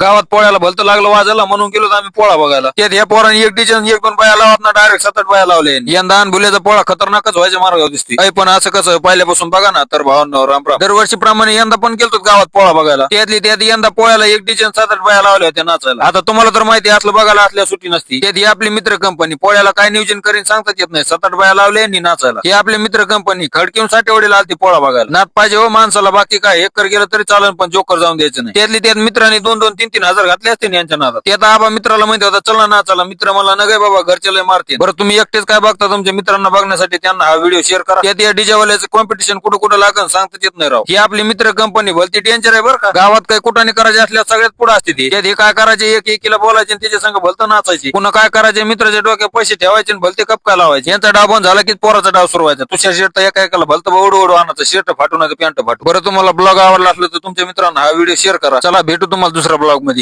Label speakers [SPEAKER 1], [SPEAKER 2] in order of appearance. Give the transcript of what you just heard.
[SPEAKER 1] गावात पोळ्याला भलतं लागलं वाजायला म्हणून गेलो आम्ही पोळा बघायला. त्यात या पोराने एक डिजन एक दोन बाया लावत ना डायरेक्ट सात आठ बाया लावले. यंदा बुल्याचा पोळा खतरनाकच व्हायच्या मार्गावर दिसते काही पण असं कसं पहिल्यापासून बघा ना तर भावांना रामराम दरवर्षी प्रमाणे यंदा पण गेलतो गावात पोळा बघायला. त्यातली त्यात यंदा पोळ्याला एक डिजन सात आठ बाया लावल्या होत्या नाचायला. आता तुम्हाला तर माहिती असलं बघायला असल्या सुट्टी नसती. त्यात ही आपली मित्र कंपनी पोळ्याला काय नियोजन करीन सांगता येत नाही. सात आठ बाया लावले आणि नाचायला. हे आपली मित्र कंपनी खडकीहून साठेवडीला आलती पोळा बघायला. नात पाहिजे हो माणसाला बाकी काय एकर गेलं तरी चालेल पण जोकर जाऊन द्यायचं नाही. त्यातली त्यात मित्रांनी दोन दोन तीन तीन हजार घातले असते यांच्या नादात. त्यात आबा मित्राला माहिती होता चला ना चला मित्र मला नगे बाबा घरचे लय मारते बरं तुम्ही एकटेच काय बघता तुमच्या मित्रांना बघण्यासाठी? त्यांना हा व्हिडिओ शेअर करा. त्यात या डीजेवाल्याचं कॉम्पिटिशन कुठं कुठं लागण सांगताच येत नाही राव. ही आपली मित्र कंपनी भलती डेंजर आहे बरं का. गावात काही कुठाने करायचे असल्या सगळ्यात पुढे असते ती. त्यात हे काय करायचे? एक एकीला बोलायचे आणि त्याच्या संग भलतं नाचायची. पुन्हा काय करायचे? मित्राच्या डोक्यात पैसे ठेवायचे आणि भलते कपका लावायचे. यांचा डाव बंद झाला की पोराचा डाव सुरू व्हायचा. तुषार शर्ट एका एकाला भलत ओढू ओढू आणायचं. शर्ट फाटून पॅन्ट फाटू बरं तुम्हाला ब्लॉग आवडला असलं तर तुमच्या मित्रांना हा व्हिडिओ शेअर करा. चला भेटू तुम्हाला दुसरा ब्लॉग comedy